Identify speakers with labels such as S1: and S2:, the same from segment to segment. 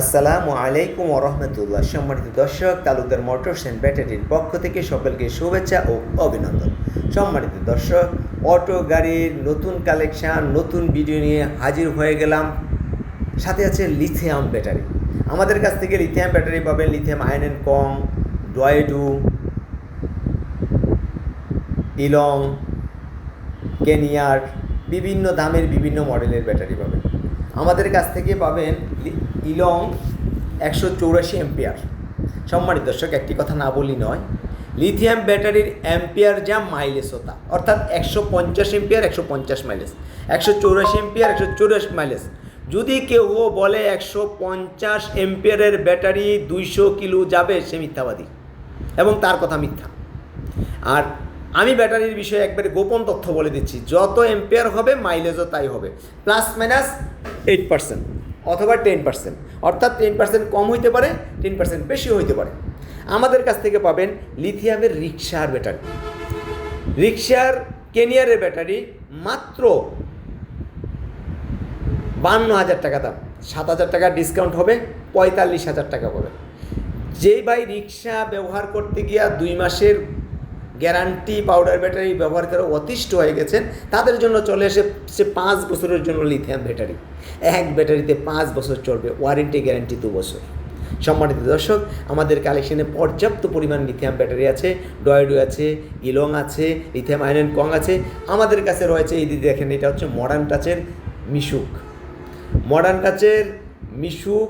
S1: আসসালামু আলাইকুম রহমতুল্লাহ। সম্মানিত দর্শক, তালুকদার মোটরস অ্যান্ড ব্যাটারির পক্ষ থেকে সকলকে শুভেচ্ছা ও অভিনন্দন। সম্মানিত দর্শক, অটো গাড়ির নতুন কালেকশান, নতুন ভিডিও নিয়ে হাজির হয়ে গেলাম। সাথে আছে লিথিয়াম ব্যাটারি। আমাদের কাছ থেকে লিথিয়াম ব্যাটারি পাবেন লিথিয়াম আয়ন অ্যান্ড কং ডয়েডু ইলং, কেনিয়ার, বিভিন্ন দামের বিভিন্ন মডেলের ব্যাটারি পাবেন। আমাদের কাছ থেকে পাবেন ইলং একশো চৌরাশি এম্পিয়ার সম্মানিত দর্শক, একটি কথা না বলি নয়, লিথিয়াম ব্যাটারির অ্যাম্পিয়ার যা মাইলেজ হতা অর্থাৎ একশো পঞ্চাশ এম্পিয়ার একশো পঞ্চাশ মাইলেজ। একশো চৌরাশি এম্পিয়ার একশো চৌরাশি মাইলেজ। যদি কেউ বলে একশো পঞ্চাশ এম্পিয়ারের ব্যাটারি দুইশো কিলো যাবে, সে মিথ্যাবাদী। এবং তার কথা মিথ্যা। আর আমি ব্যাটারির বিষয়ে একবারে গোপন তথ্য বলে দিচ্ছি, যত এম্পেয়ার হবে, মাইলেজও তাই হবে। প্লাস, মাইনাস এইট পার্সেন্ট অথবা টেন পার্সেন্ট। অর্থাৎ টেন পার্সেন্ট কম হইতে পারে, টেন পার্সেন্ট বেশি হইতে পারে। আমাদের কাছ থেকে পাবেন লিথিয়ামের রিক্সার ব্যাটারি। রিক্সার কেনিয়ারের ব্যাটারি মাত্র বান্ন হাজার টাকা দাম। সাত হাজার টাকা ডিসকাউন্ট হবে, পঁয়তাল্লিশ হাজার টাকা পাবে যেই ভাই রিক্সা ব্যবহার করতে গিয়া দুই মাসের গ্যারান্টি পাউডার ব্যাটারি ব্যবহার করে অতিষ্ঠ হয়ে গেছেন। তাদের জন্য চলে এসে সে পাঁচ বছরের জন্য লিথিয়াম ব্যাটারি এক ব্যাটারিতে পাঁচ বছর চলবে ওয়ারেন্টি গ্যারান্টি দু বছর। সম্মানিত দর্শক, আমাদের কালেকশনে পর্যাপ্ত পরিমাণ লিথিয়াম ব্যাটারি আছে ডয়েডু আছে ইলং আছে লিথিয়াম আয়রন কং আছে। আমাদের কাছে রয়েছে, এই দিদি দেখেন, এটা হচ্ছে মডার্ন টাচের মিশুক। মডার্ন টাচের মিশুক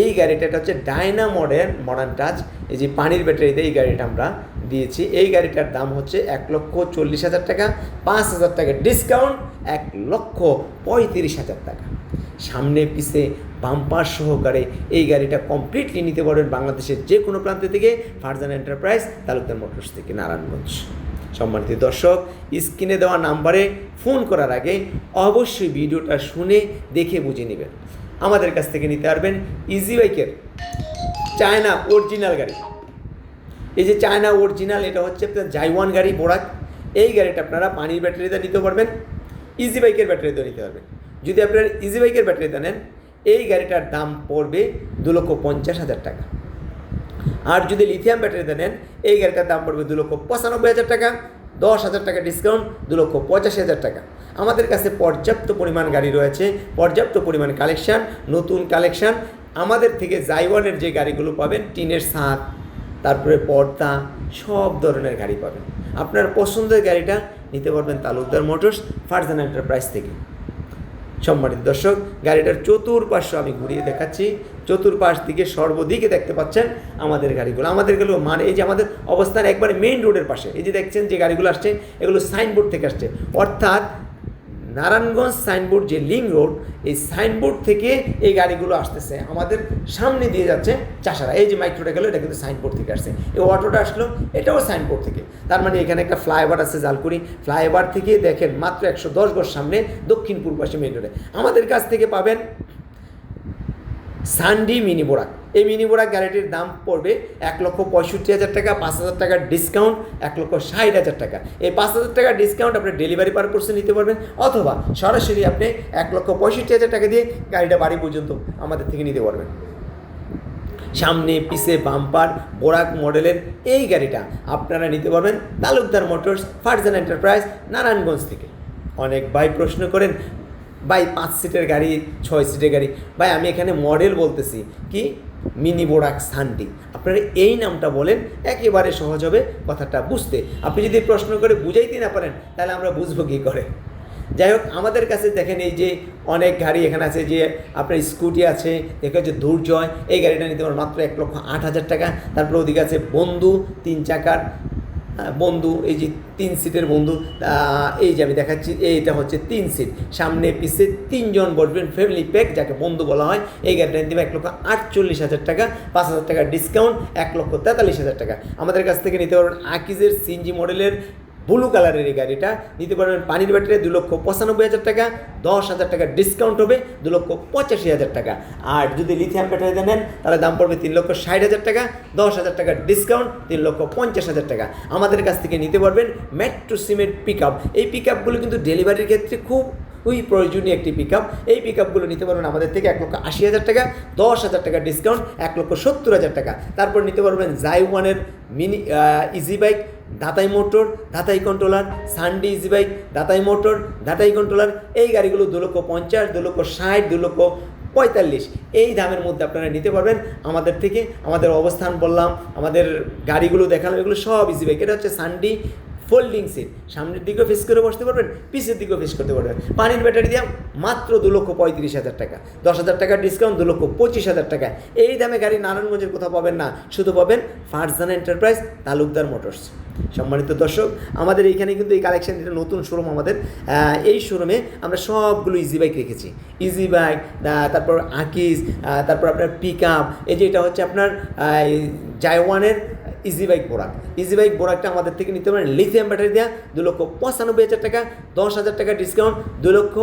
S1: এই গাড়িটা এটা হচ্ছে ডায়না মডেল মডার্ন টাচ এই যে পানির ব্যাটারিতে এই গাড়িটা আমরা দিয়েছি। এই গাড়িটার দাম হচ্ছে এক লক্ষ চল্লিশ হাজার টাকা, পাঁচ হাজার টাকা ডিসকাউন্ট এক লক্ষ পঁয়ত্রিশ হাজার টাকা। সামনে পিছে বাম্পার সহকারে এই গাড়িটা কমপ্লিটলি নিতে পারবেন বাংলাদেশের যে কোনো প্রান্ত থেকে ফারজান এন্টারপ্রাইজ তালুকদার মোটরস থেকে, নারায়ণগঞ্জ। সম্মানিত দর্শক, স্ক্রিনে দেওয়া নাম্বারে ফোন করার আগে অবশ্যই ভিডিওটা শুনে দেখে বুঝে নেবেন। আমাদের কাছ থেকে নিতে পারবেন। ইজি বাইকের। চায়না অরিজিনাল গাড়ি। এই যে চায়না অরিজিনাল এটা হচ্ছে আপনার জাইওয়ান গাড়ি বোরাক এই গাড়িটা আপনারা পানির ব্যাটারিতে নিতে পারবেন। ইজি বাইকের ব্যাটারিতে নিতে পারবেন। যদি আপনারা ইজি বাইকের ব্যাটারিতে নেন, এই গাড়িটার দাম পড়বে দু লক্ষ পঞ্চাশ হাজার টাকা। আর যদি লিথিয়াম ব্যাটারিতে নেন, এই গাড়িটার দাম পড়বে দু লক্ষ পঁচানব্বই হাজার টাকা। দশ হাজার টাকা ডিসকাউন্ট দু লক্ষ পঁচাশি হাজার টাকা। আমাদের কাছে পর্যাপ্ত পরিমাণ গাড়ি রয়েছে, পর্যাপ্ত পরিমাণ কালেকশান নতুন কালেকশান আমাদের থেকে জাইওয়ানের যে গাড়িগুলো পাবেন, টিনের ছাদ তারপরে পর্দা, সব ধরনের গাড়ি পাবেন। আপনার পছন্দের গাড়িটা নিতে পারবেন তালুকদার মোটরস, ফারজান এন্টারপ্রাইজ থেকে। সম্মানিত দর্শক, গাড়িটার চতুর্পার্শ্ব আমি ঘুরিয়ে দেখাচ্ছি। চতুর্পাশ দিকে সর্বদিকে দেখতে পাচ্ছেন আমাদের গাড়িগুলো। আমাদের গেলো মানে এই যে আমাদের অবস্থান একবারে মেইন রোডের পাশে। এই যে দেখছেন যে গাড়িগুলো আসছে, এগুলো সাইনবোর্ড থেকে আসছে। অর্থাৎ নারায়ণগঞ্জ সাইনবোর্ড যে লিঙ্ক রোড, এই সাইনবোর্ড থেকে এই গাড়িগুলো আসতেছে। আমাদের সামনে দিয়ে যাচ্ছে চাষারা। এই যে মাইক্রোটা গেলো, এটা কিন্তু সাইনবোর্ড থেকে আসছে। এই অটোটা আসলো, এটাও সাইনবোর্ড থেকে। তার মানে এখানে একটা ফ্লাইওভার আছে জালকুড়ি। ফ্লাইওভার থেকে দেখেন মাত্র একশো দশ গজ সামনে দক্ষিণ পূর্ব পাশে মেন রোডে। আমাদের কাছ থেকে পাবেন সানডি মিনি বোরাক। এই মিনি বোরাক গাড়িটির দাম পড়বে এক লক্ষ পঁয়ষট্টি হাজার টাকা, পাঁচ হাজার টাকার ডিসকাউন্ট এক লক্ষ ষাট হাজার টাকা। এই পাঁচ হাজার টাকার ডিসকাউন্ট আপনি ডেলিভারি পারপাসে নিতে পারবেন, অথবা সরাসরি আপনি এক লক্ষ পঁয়ষট্টি হাজার টাকা দিয়ে গাড়িটা বাড়ি পর্যন্ত আমাদের থেকে নিতে পারবেন। সামনে, পিছে, বাম্পার, বোরাক মডেলের এই গাড়িটা আপনারা নিতে পারবেন তালুকদার মোটরস, ফারজান এন্টারপ্রাইজ, নারায়ণগঞ্জ থেকে। অনেক ভাই প্রশ্ন করেন, ভাই, পাঁচ সিটের গাড়ি, ছয় সিটের গাড়ি? ভাই, আমি এখানে মডেল বলতেছি, কি? মিনি বোরাক সানটি আপনারা এই নামটা বলেন, একেবারে সহজ হবে কথাটা বুঝতে। আপনি যদি প্রশ্ন করে বুঝাইতে না পারেন, তাহলে আমরা বুঝব কী করে। যাই হোক, আমাদের কাছে দেখেন এই যে অনেক গাড়ি এখানে আছে, যে আপনার স্কুটি আছে দেখা হচ্ছে দুর্জয়, এই গাড়িটা নিতে পারেন মাত্র এক লক্ষ আট হাজার টাকা। তারপরে ওদিকে আছে বন্ধু, তিন চাকার বন্ধু, এই যে তিন সিটের বন্ধু এই যে আমি দেখাচ্ছি, এইটা হচ্ছে তিন সিট। সামনে পিছে তিনজন বসবেন ফ্যামিলি প্যাক যাকে বন্ধু বলা হয়। এই গাড়িটা নিতে এক লক্ষ আটচল্লিশ হাজার টাকা, পাঁচ হাজার টাকা ডিসকাউন্ট এক লক্ষ তেতাল্লিশ হাজার টাকা। আমাদের কাছ থেকে নিতে পারবেন আকিজের সিনজি মডেলের ব্লু কালারের এই গাড়িটা। নিতে পারবেন পানির ব্যাটারি দু লক্ষ পঁচানব্বই হাজার টাকা, দশ হাজার টাকা ডিসকাউন্ট হবে, দু লক্ষ পঁচাশি হাজার টাকা। আর যদি লিথিয়াম ব্যাটারিতে নেন, তাহলে দাম পড়বে তিন লক্ষ ষাট হাজার টাকা, দশ হাজার টাকা ডিসকাউন্ট তিন লক্ষ পঞ্চাশ হাজার টাকা। আমাদের কাছ থেকে নিতে পারবেন মেট্রো সিমেন্ট পিক আপ এই পিক আপগুলো কিন্তু ডেলিভারির ক্ষেত্রে খুব ওই প্রয়োজনীয় একটি পিক আপ এই পিক আপগুলো নিতে পারবেন আমাদের থেকে এক লক্ষ আশি হাজার টাকা, দশ হাজার টাকা ডিসকাউন্ট এক লক্ষ সত্তর হাজার টাকা। তারপর নিতে পারবেন জাই ওয়ানের মিনি ইজি বাইক দাতাই মোটর, দাতাই কন্ট্রোলার সানডি ইজি বাইক দাতাই মোটর, দাতাই কন্ট্রোলার এই গাড়িগুলো দু লক্ষ পঞ্চাশ, দু লক্ষ ষাট, দু লক্ষ পঁয়তাল্লিশ। এই দামের মধ্যে আপনারা নিতে পারবেন। আমাদের থেকে আমাদের অবস্থান বললাম, আমাদের গাড়িগুলো দেখালাম, এগুলো সব ইজি বাইক এটা হচ্ছে সানডি ফোল্ডিং সিট সামনের দিকেও ফেস করে বসতে পারবেন, পিছের দিকেও ফেস করতে পারবেন। পানির ব্যাটারি দিয়ে মাত্র দু লক্ষ পঁয়ত্রিশ হাজার টাকা। দশ হাজার টাকার ডিসকাউন্ট দু লক্ষ পঁচিশ হাজার টাকা। এই দামে গাড়ি নারায়ণগঞ্জের কোথাও পাবেন না। শুধু পাবেন ফারজানা এন্টারপ্রাইজ তালুকদার মোটরস সম্মানিত দর্শক, আমাদের এইখানে কিন্তু এই কালেকশন এটা নতুন শোরুম আমাদের। এই শোরুমে আমরা সবগুলো ইজি বাইক রেখেছি। ইজি বাইক তারপর আকিজ তারপর আপনার পিক আপ এই যে এটা হচ্ছে আপনার জায়ওয়ানের easy bike Borak easy bike বোরাকটা আমাদের থেকে নিতে পারেন। লিথিয়াম ব্যাটারি দেওয়া দু লক্ষ পঁচানব্বই হাজার টাকা, দশ হাজার টাকা ডিসকাউন্ট দু লক্ষ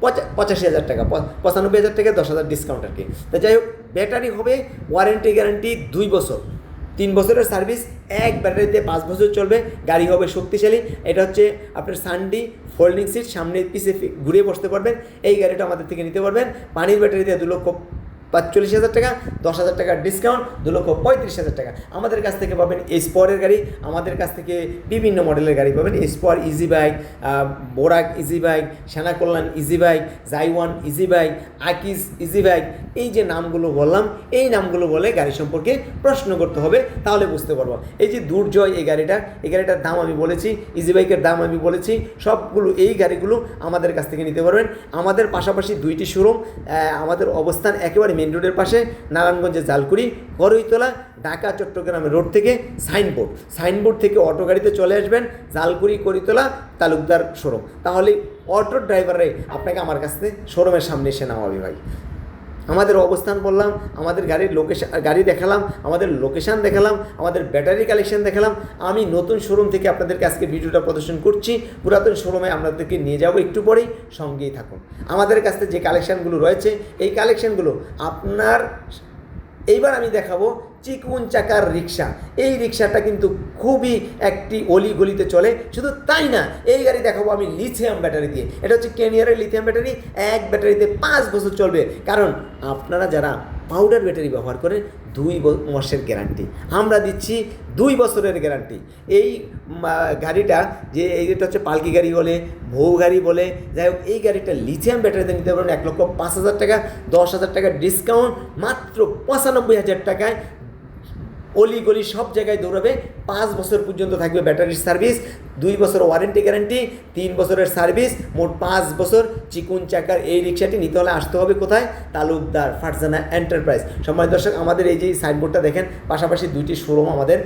S1: পঁচা- পঁচাশি হাজার টাকা পঁচানব্বই হাজার টাকা দশ হাজার ডিসকাউন্ট আর কি। তো যাই হোক ব্যাটারি হবে ওয়ারেন্টি গ্যারান্টি দুই বছর। তিন বছরের সার্ভিস এক ব্যাটারিতে পাঁচ বছর চলবে, গাড়ি হবে শক্তিশালী। এটা হচ্ছে আপনার সানডি ফোল্ডিং সিট সামনে পিছে ফি- ঘুরিয়ে বসতে পারবেন। এই গাড়িটা আমাদের থেকে নিতে পারবেন। পানির ব্যাটারিতে দু লক্ষ পাঁচচল্লিশ হাজার টাকা, দশ হাজার টাকার ডিসকাউন্ট দু লক্ষ পঁয়ত্রিশ হাজার টাকা। আমাদের কাছ থেকে পাবেন স্পোয়ারের গাড়ি, আমাদের কাছ থেকে বিভিন্ন মডেলের গাড়ি পাবেন। স্পোয়ার easy bike Borak easy bike Sena Kalyan easy bike Jaiwan easy bike Akij easy bike এই যে নামগুলো বললাম, এই নামগুলো বলে গাড়ি সম্পর্কে প্রশ্ন করতে হবে, তাহলে বুঝতে পারব। এই যে দুর্জয় এই গাড়িটা, এই গাড়িটার দাম আমি বলেছি ইজি বাইকের দাম আমি বলেছি, সবগুলো এই গাড়িগুলো আমাদের কাছ থেকে নিতে পারবেন। আমাদের পাশাপাশি দুইটি শোরুম আমাদের অবস্থান একেবারে মেন রোডের পাশে নারায়ণগঞ্জের জালকুড়ি, গরইতলা, ঢাকা চট্টগ্রামের রোড থেকে সাইনবোর্ড। সাইনবোর্ড থেকে অটো গাড়িতে চলে আসবেন জালকুড়ি, করিতলা, তালুকদার শোরুম। তাহলে অটো ড্রাইভারে আপনাকে আমার কাছ শোরুমের সামনে এসে নামাবি ভাই। আমাদের অবস্থান বললাম, আমাদের গাড়ির লোকেশান গাড়ি দেখালাম, আমাদের লোকেশান দেখালাম, আমাদের ব্যাটারি কালেকশন দেখালাম। আমি নতুন শোরুম থেকে আপনাদেরকে আজকে ভিডিওটা প্রদর্শন করছি। পুরাতন শোরুমে আপনাদেরকে নিয়ে যাব একটু পরেই, সঙ্গেই থাকুন। আমাদের কাছে যে কালেকশানগুলো রয়েছে, এই কালেকশানগুলো আপনার এইবার আমি দেখাবো চিকুন চাকার রিক্সা। এই রিক্সাটা কিন্তু খুবই একটি অলি গলিতে চলে, শুধু তাই না, এই গাড়ি দেখাবো আমি লিথিয়াম ব্যাটারি দিয়ে। এটা হচ্ছে কেনিয়ারের লিথিয়াম ব্যাটারি এক ব্যাটারিতে পাঁচ বছর চলবে। কারণ আপনারা যারা পাউডার ব্যাটারি ব্যবহার করে দুই মাসের গ্যারান্টি আমরা দিচ্ছি দুই বছরের গ্যারান্টি এই গাড়িটা যে এইটা হচ্ছে পালকি গাড়ি বলে ভৌ গাড়ি বলে, যাই হোক, এই গাড়িটা লিথিয়াম ব্যাটারিতে নিতে পারবেন এক লক্ষ পাঁচ হাজার টাকা, দশ হাজার টাকা ডিসকাউন্ট মাত্র পঁচানব্বই হাজার টাকায় অলি গলি সব জায়গায় দৌড়াবে। পাঁচ বছর পর্যন্ত থাকবে ব্যাটারির সার্ভিস দুই বছর ওয়ারেন্টি গ্যারান্টি তিন বছরের সার্ভিস মোট পাঁচ বছর চিকুন চাকার এই রিক্সাটি নিতে হলে আসতে হবে কোথায়? তালুকদার ফারজানা এন্টারপ্রাইজ সম্মানিত দর্শক, আমাদের এই যে সাইনবোর্ডটা দেখেন, পাশাপাশি দুইটি শোরুম আমাদের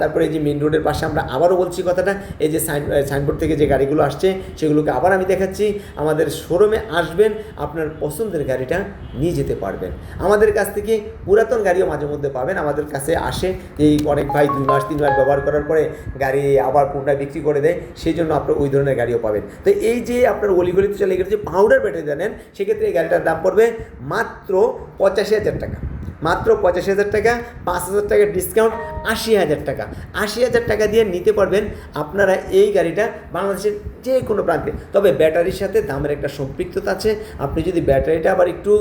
S1: তারপরে এই যে মেন রোডের পাশে আমরা আবারও বলছি কথাটা, এই যে সাইন সাইনবোর্ড থেকে যে গাড়িগুলো আসছে, সেগুলোকে আবার আমি দেখাচ্ছি। আমাদের শোরুমে আসবেন, আপনার পছন্দের গাড়িটা নিয়ে যেতে পারবেন। আমাদের কাছ থেকে পুরাতন গাড়িও মাঝে মধ্যে পাবেন, আমাদের কাছে আসে এই অনেক ভাই দুই মাস, তিন মাস ব্যবহার করার পরে গাড়ি আবার পুনরায় বিক্রি করে দেয়, সেই জন্য আপনার ওই ধরনের গাড়িও পাবেন। তো এই যে আপনার অলিগলিতে চলে গেছে, যে পাউডার ব্যাটারি জানেন সেক্ষেত্রে এই গাড়িটার দাম পড়বে মাত্র পঁচাশি হাজার টাকা। মাত্র পঁচাশি হাজার টাকা, পাঁচ হাজার টাকা ডিসকাউন্ট আশি হাজার টাকা। আশি হাজার টাকা দিয়ে নিতে পারবেন আপনারা এই গাড়িটা বাংলাদেশের যে কোনো প্রান্তে। তবে ব্যাটারির সাথে দামের একটা সম্পৃক্ততা আছে। আপনি যদি ব্যাটারিটা আবার একটু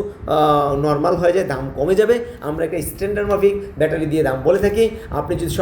S1: নর্মাল হয়ে যায়, দাম কমে যাবে। আমরা একটা স্ট্যান্ডার্ড মাফিক ব্যাটারি দিয়ে দাম বলে থাকি। আপনি যদি সব